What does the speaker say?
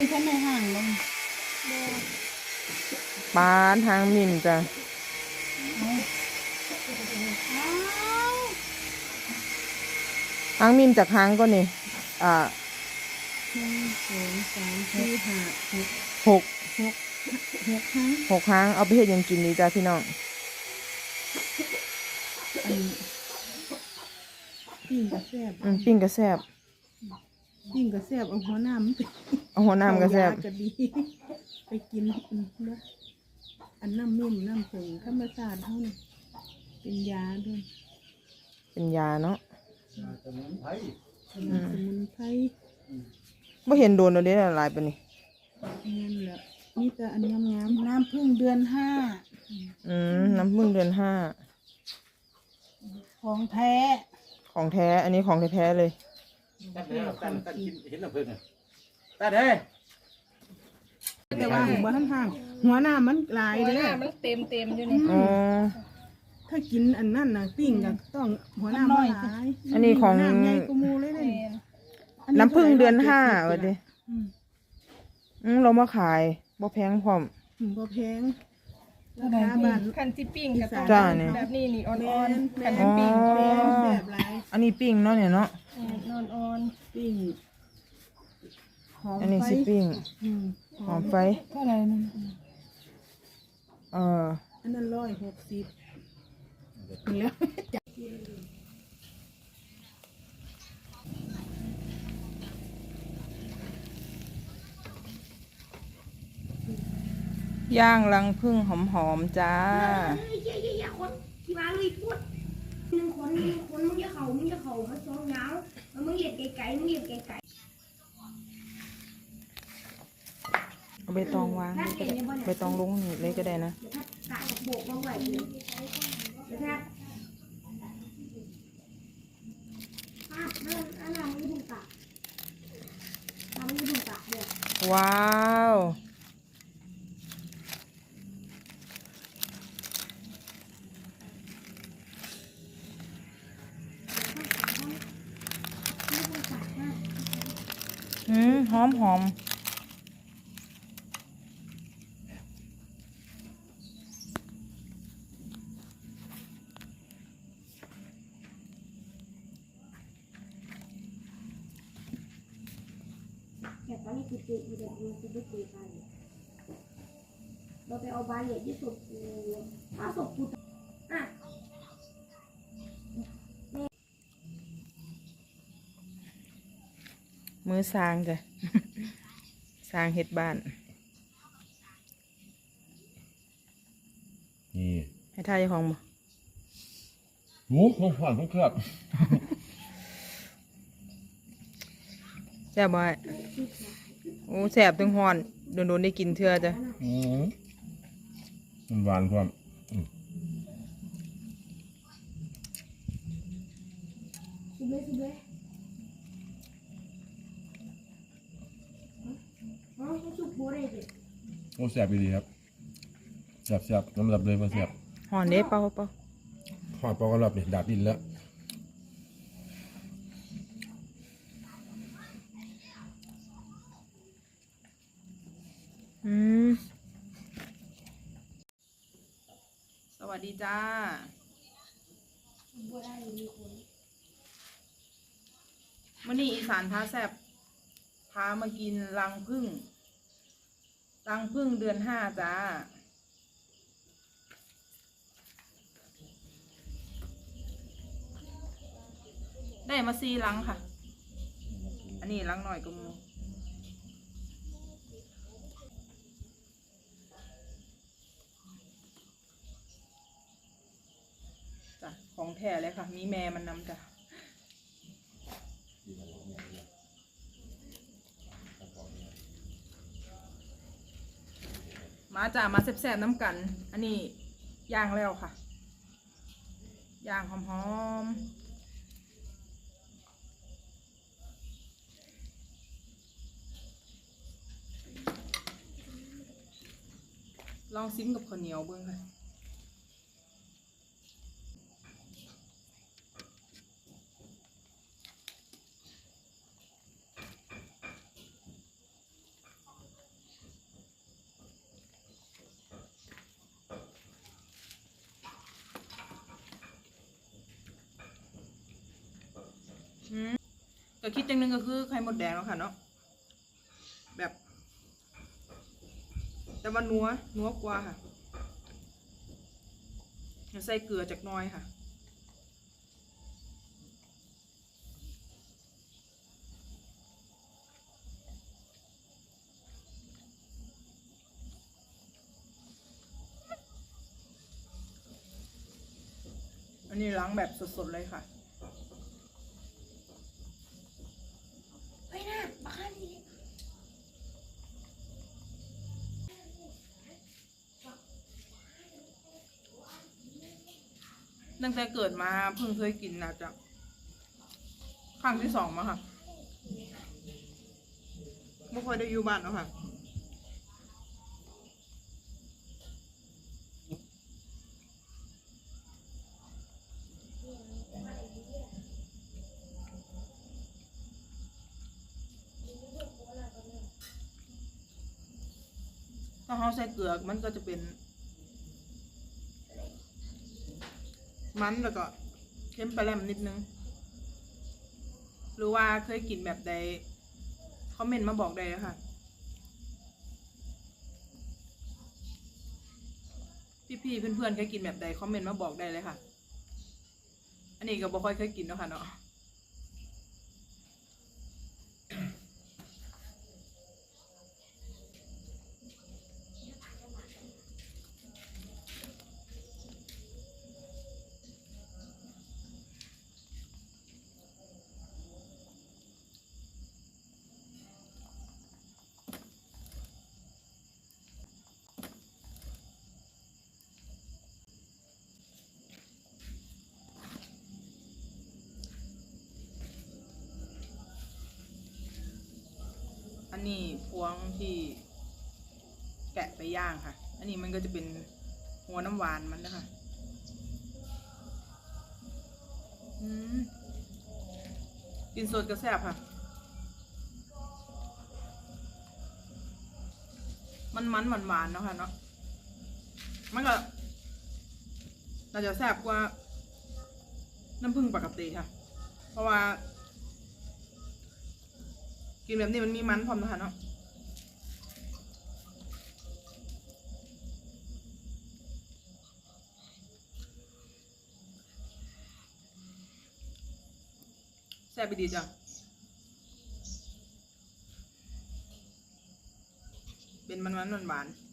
ฉันในห้างลงปานทางมินจ้ะทางมินจากหางก็นี่ อ่าหนึ่งสองสามสี่ห้าหกหกหกครั้งหกหางเอาไปเฮ็ดยังกินดีจ้ะพี่น้องปิ้งกระแซบอืมปิ้งกระแซบปิ้งกระแซบเอาหัวหน้ามันไป เอาหัวน้ำกระแซบเอายากระดี ไปกินอืมเนอะอันน้ำมิ่มน้ำผงธรรมชาติเท่านี้เป็นยาด้วยเป็นยาเนาะสมุนไพรบ่เห็นโดนเอาเด้ละลายปานนี้ นั่นแหละนี่แต่อันงามๆน้ำพึ่งเดือนห้าอืมน้ำพึ่งเดือนห้า ของแท้ของแท้ อันนี้ของแท้ๆเลย ตัดแล้วตัดตัดกินเห็นน้ำผึ้งอะ ตัดเด้ยแต่ว่าหัวท่านห่างหัวหน้ามันหลายหัวเด้หน้าอมันเต็มเต็มๆอยู่นี่อ๋อ ถ้ากินอันนั้นน่ะปิ้งก็ต้องหัวหน้ามันหลายอันนี้ของ หัวหน้าใหญ่กว่าหมูเลยแมเด้นน้ำพึ่งเดือนห้าว่ว่าดิอืมเรามาขายบ่แพงพร้อมบ่แพงราคาบ้าน คันที่ปิ้งก็ต้องจ้านี่ แบบนี้นี่อ่แม่อนนๆแม่คันนที่ปิ้งอ๋อแม่นแบบหลายอันนี้ปิ้งเนาะเนี่ยเนาะแม่นอ่อนปิ้งห อมอันนี้ไฟสิปิ้งอืมหอมไฟ เท่าไหร่นั่นเอออันนั้นร้อยหกสิบแล้วย่างรังพึ่งหอมๆจ้า เฮ้ยอย่าอย่าอย่าคนที่มาเลยพูดหนึ่งคนหนึ่งคนมึงจะเข่ามึงจะเข่ามาสองยาวแล้วมึงเหยียดไก่ๆมึงเหยียดไก่ เอาใบตองวางเลยก็ได้ใบตองลงนี่เลยก็ได้นะว้ากะโบกมหวเดี๋ยวเดี๋ยวถ้าอะนั่นอันนั้นมึงถูกปากทำมึงถูกปากเดี๋ยว ว้าว อืมหอมหอม แต่ตอนนี้คือตีอยู่เดี๋ยวมึงจะไม่ตีกันเราไปเอาบาเหลียดที่สุดกูถ้าศพกูอะมือสร้างจ้ะสร้างเฮ็ดบ้าน นี่ให้ทายเจ้าของบ่หมูของผ่านของเคลือบแซ่บบ่ไอ้ โอ้แซ่บถึงฮ้อนโดนๆได้กินเทื่อจ้ะอืมมันหวานความอืมสุดเลยสุดเลยอ๋อเขาสุกโบได้เลยโอ้แซ่บดีครับแซ่บแซ่บน้ำดับเลยมาแซ่บฮ้อนเด้เป่าเป่าหอดปอกกระลับนี่ดาดดินแล้ว อืม สวัสดีจ้าโบได้เมีคนมื่อนี้อีสานพาแซบพามากินรังพึ่งรังพึ่งเดือนห้าจ้า ได้มาซีรังค่ะ อันนี้รังหน่อยก็มู ของแท้เลยค่ะ มีแม่มันนำจ้ะมาจ้ามาแซ่บๆน้ำกัน อันนี้ย่างแล้วค่ะ ย่างหอมๆลองซิมกับข้าวเหนียวเบิ้องค่ะ อืมก็คิดอย่างหนึงก็คือไข่มดแดงแล้วค่ะเนาะแบบ แต่ว่านัวนัวกว่าค่ะใส่เกลือจากหน้อยค่ะ อันนี้ล้างแบบสดๆเลยค่ะ เฮ้ยนะบ้านี่ ตั้งแต่เกิดมาเพิ่งเคยกินนะจ๊ะครั้งที่สองมาค่ะไม่ค่อยได้อยู่บ้านแล้วค่ะถ้าเขาใส่เกลือมันก็จะเป็น มันแล้วก็เค็มปลาแรมนิดนึง หรือว่าเคยกินแบบใดคอมเมนต์มาบอกได้เลยค่ะพี่ๆเพื่อนๆเคยกินแบบใดคอมเมนต์มาบอกได้เลยค่ะ อันนี้ก็บ่ค่อยเคยกินเนาะค่ะเนาะ อันนี้พวงที่แกะไปย่างค่ะ อันนี้มันก็จะเป็นหัวน้ำหวานมันนะคะกินสดก็แซ่บค่ะ มันมันหวานหวานๆเนาะค่ะเนาะ มันก็น่าจะแซ่บกว่าน้ำผึ้งปกติค่ะ เพราะว่า กินแบบนี้มันมีมันพร้อมนะคะเนาะแซ่บไปดีจ้ะเป็นมันมันหวานหวานๆ